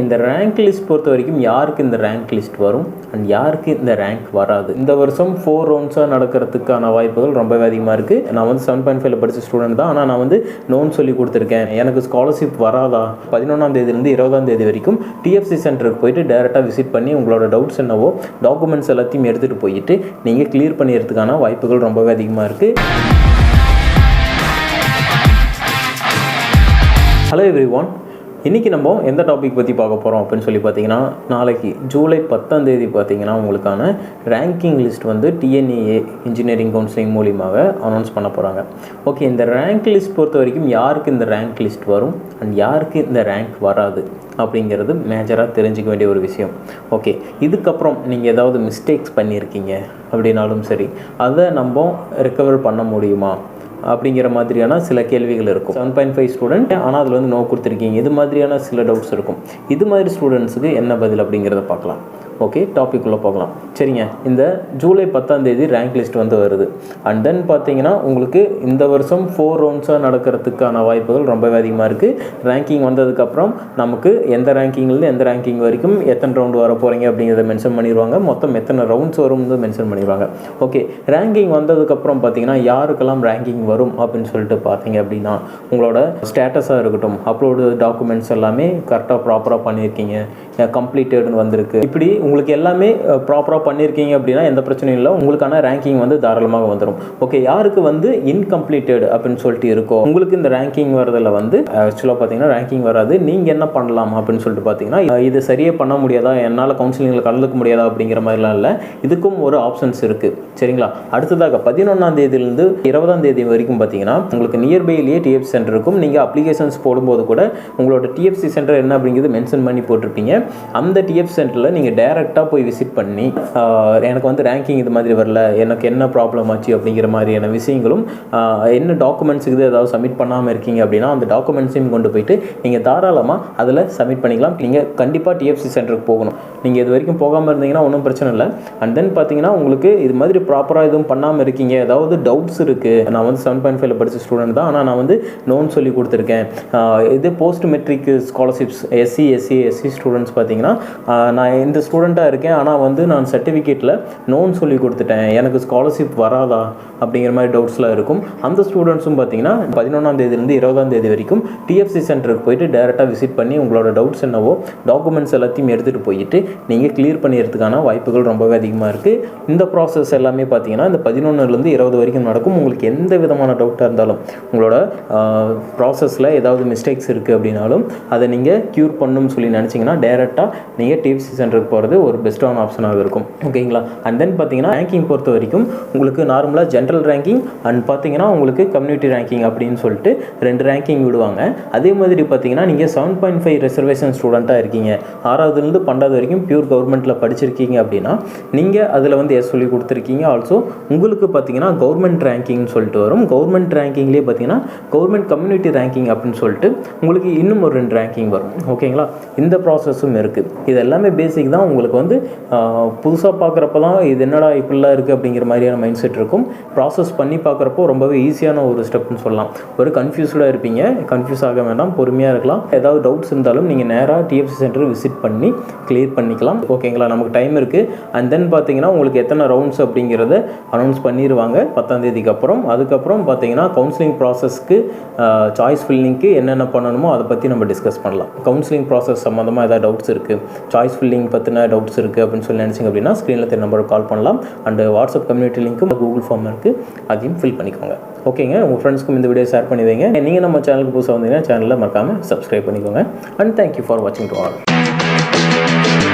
இந்த rank list பொறுத்த வரைக்கும் யாருக்கு இந்த ரேங்க் லிஸ்ட் வரும்? அண்ட் யாருக்கு இந்த ரேங்க் வராது? இந்த வருஷம் ஃபோர் ரவுண்ட்ஸாக நடக்கிறதுக்கான வாய்ப்புகள் ரொம்பவே அதிகமாக இருக்குது நான் வந்து செவன் பாயிண்ட் ஃபைவ்ல படித்த ஸ்டூடெண்ட் தான். ஆனால் நான் வந்து நோன் சொல்லி கொடுத்துருக்கேன். எனக்கு ஸ்காலர்ஷிப் வராதா? பதினொன்றாம் தேதியிலேருந்து இருபதாம் தேதி வரைக்கும் டிஎஃப்சி சென்டருக்கு போயிட்டு டேரெக்டாக விசிட் பண்ணி உங்களோட டவுட்ஸ் என்னவோ டாக்குமெண்ட்ஸ் எல்லாத்தையும் எடுத்துகிட்டு போயிட்டு நீங்கள் கிளியர் பண்ணிடுறதுக்கான வாய்ப்புகள் ரொம்பவே அதிகமாக இருக்குது ஹலோ எவ்ரி ஒன் இன்றைக்கி நம்ம எந்த டாபிக் பற்றி பார்க்க போகிறோம் அப்படின்னு சொல்லி பார்த்தீங்கன்னா நாளைக்கு ஜூலை பத்தாம் தேதி பார்த்தீங்கன்னா உங்களுக்கான ரேங்கிங் லிஸ்ட் வந்து டிஎன்ஏஏ இன்ஜினியரிங் கவுன்சிலிங் மூலியமாக அனௌன்ஸ் பண்ண போகிறாங்க ஓகே இந்த ரேங்க் லிஸ்ட் பொறுத்த வரைக்கும் யாருக்கு இந்த ரேங்க் லிஸ்ட் வரும்? அண்ட் யாருக்கு இந்த ரேங்க் வராது? அப்படிங்கிறது மேஜராக தெரிஞ்சுக்க வேண்டிய ஒரு விஷயம். ஓகே இதுக்கப்புறம் நீங்கள் ஏதாவது மிஸ்டேக்ஸ் பண்ணியிருக்கீங்க அப்படின்னாலும் சரி அதை நம்ம ரெக்கவர் பண்ண முடியுமா? அப்படிங்கிற மாதிரியான சில கேள்விகள் இருக்கும். செவன் பாயிண்ட் ஃபைவ் ஸ்டூடெண்ட் ஆனால் அதில் வந்து நோ கொடுத்துருக்கீங்க. இது மாதிரியான சில டவுட்ஸ் இருக்கும். இது மாதிரி ஸ்டூடெண்ட்ஸுக்கு என்ன பதில் அப்படிங்கிறத பார்க்கலாம். ஓகே டாபிக் போகலாம். சரிங்க. இந்த ஜூலை பத்தாம் தேதி ரேங்க் லிஸ்ட் வந்து வருது. அண்ட் தென் பார்த்தீங்கன்னா உங்களுக்கு இந்த வருஷம் ஃபோர் ரவுண்ட்ஸாக நடக்கிறதுக்கான வாய்ப்புகள் ரொம்பவே அதிகமாக இருக்குது ரேங்கிங் வந்ததுக்கப்புறம் நமக்கு எந்த ரேங்கிங்லேருந்து எந்த ரேங்கிங் வரைக்கும் எத்தனை ரவுண்டு வர போகிறீங்க அப்படிங்கிறத மென்ஷன் பண்ணிடுவாங்க. மொத்தம் எத்தனை ரவுண்ட்ஸ் வரும்னு மென்ஷன் பண்ணிடுவாங்க. ஓகே ரேங்கிங் வந்ததுக்கப்புறம் பார்த்தீங்கன்னா யாருக்கெல்லாம் ரேங்கிங் வரும் அப்படின்னு சொல்லிட்டு பார்த்தீங்க அப்படின்னா உங்களோட ஸ்டேட்டஸாக இருக்கட்டும் அப்லோடு டாக்குமெண்ட்ஸ் எல்லாமே கரெக்டாக ப்ராப்பராக பண்ணியிருக்கீங்க. கம்ப்ளீட்டட்னு வந்திருக்கு. இப்படி உங்களுக்கு எல்லாமே ப்ராப்பராக பண்ணியிருக்கீங்க அப்படின்னா எந்த பிரச்சனையும் இல்லை. உங்களுக்கான ரேங்கிங் வந்து தாராளமாக வந்துடும் ஓகே யாருக்கு வந்து இன்கம்ப்ளீட்டட் அப்படின்னு சொல்லிட்டு இருக்கோ உங்களுக்கு இந்த ரேங்கிங் வரதில் வந்து ஆக்சுவலாக பார்த்தீங்கன்னா ரேங்கிங் வராது. நீங்கள் என்ன பண்ணலாம் அப்படின்னு சொல்லிட்டு பார்த்தீங்கன்னா இது சரியே பண்ண முடியாதா? என்னால் கவுன்சிலிங்கில் கலந்துக்க முடியாதா? அப்படிங்கிற மாதிரிலாம் இல்லை. இதுக்கும் ஒரு ஆப்ஷன்ஸ் இருக்குது சரிங்களா? அடுத்ததாக பதினொன்றாம் தேதியிலேருந்து இருபதாம் தேதி வரைக்கும் பார்த்தீங்கன்னா உங்களுக்கு நியர்பைலேயே டிஎஃப்சி சென்டர் இருக்கும். நீங்கள் அப்ளிகேஷன்ஸ் போடும்போது கூட உங்களோட டிஎஃப்சி சென்டர் என்ன அப்படிங்கிறது மென்ஷன் பண்ணி போட்டிருப்பீங்க. அந்த டிஎஃப் சென்டரில் நீங்கள் டைரெக்டாக போய் விசிட் பண்ணி எனக்கு வந்து ரேங்கிங் இது மாதிரி வரல எனக்கு என்ன ப்ராப்ளம் ஆச்சு அப்படிங்கிற மாதிரியான விஷயங்களும் என்ன டாக்குமெண்ட்ஸ் இது ஏதாவது சப்மிட் பண்ணாமல் இருக்கீங்க அப்படின்னா அந்த டாக்குமெண்ட்ஸையும் கொண்டு போயிட்டு நீங்கள் தாராளமாக அதில் சப்மிட் பண்ணிக்கலாம். நீங்கள் கண்டிப்பாக டிஎஃப்சி சென்டருக்கு போகணும். நீங்கள் இது வரைக்கும் போகாமல் இருந்தீங்கன்னா ஒன்றும் பிரச்சனை இல்லை. அண்ட் தென் பார்த்தீங்கன்னா உங்களுக்கு இது மாதிரி ப்ராப்பராக எதுவும் பண்ணாமல் இருக்கீங்க. ஏதாவது டவுட்ஸ் இருக்குது நான் வந்து செவன் பாயிண்ட் ஃபைவ்ல படித்த ஸ்டூடெண்ட் தான். ஆனால் நான் வந்து நோன் சொல்லி கொடுத்துருக்கேன். இது post matric scholarships SC SC SC students பார்த்தீங்கன்னா நான் இந்த ஸ்டூடெண்ட்டாக இருக்கேன். ஆனால் வந்து நான் சர்டிஃபிகேட்டில் நோன் சொல்லி கொடுத்துட்டேன். எனக்கு ஸ்காலர்ஷிப் வராதா? அப்படிங்கிற மாதிரி டவுட்ஸ்லாம் இருக்கும். அந்த ஸ்டூடெண்ட்ஸும் பார்த்தீங்கன்னா பதினொன்றாம் தேதியிலேருந்து இருபதாம் தேதி வரைக்கும் டிஎஃப்சி சென்டருக்கு போயிட்டு டேரெக்டாக விசிட் பண்ணி உங்களோட டவுட்ஸ் என்னவோ டாக்குமெண்ட்ஸ் எல்லாத்தையும் எடுத்துகிட்டு போயிட்டு நீங்கள் கிளியர் பண்ணிடுறதுக்கான வாய்ப்புகள் ரொம்பவே அதிகமாக இருக்குது இந்த ப்ராசஸ் எல்லாமே பார்த்தீங்கன்னா இந்த பதினொன்றுலேருந்து இருபது வரைக்கும் நடக்கும். உங்களுக்கு எந்த விதமான டவுட்டாக இருந்தாலும் உங்களோட ப்ராசஸில் ஏதாவது மிஸ்டேக்ஸ் இருக்குது அப்படின்னாலும் அதை நீங்கள் க்யூர் பண்ணணும்னு சொல்லி நினச்சிங்கன்னா டேரெக்டாக நீங்கள் டிஎஃப்சி சென்டருக்கு போகிறது ஒரு பெஸ்ட்டான ஆப்ஷனாக இருக்கும். ஓகேங்களா அண்ட் தென் பார்த்தீங்கன்னா ரேங்கிங் பொறுத்த வரைக்கும் உங்களுக்கு நார்மலாக ஜென்ரல் ரேங்கிங் அண்ட் பார்த்தீங்கன்னா உங்களுக்கு கம்யூனிட்டி ரேங்கிங் அப்படின்னு சொல்லிட்டு ரெண்டு ரேங்கிங் விடுவாங்க. அதே மாதிரி பார்த்தீங்கன்னா நீங்கள் செவன் பாயிண்ட் ஃபைவ் ரிசர்வேஷன் ஸ்டூடெண்ட்டாக இருக்கீங்க. ஆறாவதுலேருந்து பன்னெண்டாவது வரைக்கும் பியூர் கவர்மெண்ட்டில் படிச்சிருக்கீங்க அப்படின்னா நீங்கள் அதில் வந்து எஸ் சொல்லி கொடுத்துருக்கீங்க. ஆல்சோ உங்களுக்கு பார்த்தீங்கன்னா கவர்மெண்ட் ரேங்கிங்னு சொல்லிட்டு வரும். கவர்மெண்ட் ரேங்கிங்லேயே பார்த்தீங்கன்னா கவர்மெண்ட் கம்யூனிட்டி ரேங்கிங் அப்படின்னு சொல்லிட்டு உங்களுக்கு இன்னும் ஒரு ரெண்டு ரேங்கிங் வரும். ஓகேங்களா இந்த ப்ராசஸும் இருக்குது இது எல்லாமே பேசிக் தான். உங்களுக்கு வந்து புதுசாக பார்க்குறப்ப தான் இது என்னடா இப்படிலாம் இருக்குது அப்படிங்கிற மாதிரியான மைண்ட் செட் இருக்கும். ப்ராசஸ் பண்ணி பார்க்குறப்போ ரொம்பவே ஈஸியான ஒரு ஸ்டெப்னு சொல்லலாம். ஒரு கன்ஃபியூஸ்டாக இருப்பீங்க. கன்ஃபியூஸ் ஆக வேண்டாம். பொறுமையாக இருக்கலாம். ஏதாவது டவுட்ஸ் இருந்தாலும் நீங்கள் நேராக டிஎஃப்சி சென்டர் விசிட் பண்ணி கிளியர் பண்ணிக்கலாம். ஓகேங்களா நமக்கு டைம் இருக்குது அண்ட் தென் பார்த்தீங்கன்னா உங்களுக்கு எத்தனை ரவுண்ட்ஸ் அப்படிங்கிறத அனௌன்ஸ் பண்ணிடுவாங்க பத்தாம் தேதிக்கு அப்புறம். அதுக்கப்புறம் பார்த்தீங்கன்னா கவுன்சிலிங் ப்ராசஸ்க்கு சாய்ஸ் ஃபில்லிங்க்கு என்னென்ன பண்ணணுமோ அதை பற்றி நம்ம டிஸ்கஸ் பண்ணலாம். கவுன்சிலிங் ப்ராசஸ் சம்மந்தமாக ஏதாவது டவுட்ஸ் இருக்குது சாய்ஸ் ஃபில்லிங் பற்றின டவுட்ஸ் இருக்குது அப்படின்னு சொல்லி நினச்சிங்க அப்படின்னா ஸ்க்ரீனில் தெரிய நம்பருக்கு கால் பண்ணலாம். அண்டு வாட்ஸ்அப் கம்யூனிட்டி லிங்க்கும் கூகுள் ஃபார்ம் இருக்குது அதையும் ஃபில் பண்ணிக்கோங்க. ஓகேங்க உங்கள் ஃப்ரெண்ட்ஸ்க்கும் இந்த வீடியோ ஷேர் பண்ணி வைங்க. நீங்கள் நம்ம சேனலுக்கு புதுசாக வந்தீங்கன்னா சேனலில் மறக்காமல் சப்ஸ்கிரைப் பண்ணிக்கோங்க. அண்ட் தேங்க்யூ ஃபார் வாட்சிங் டு ஆல்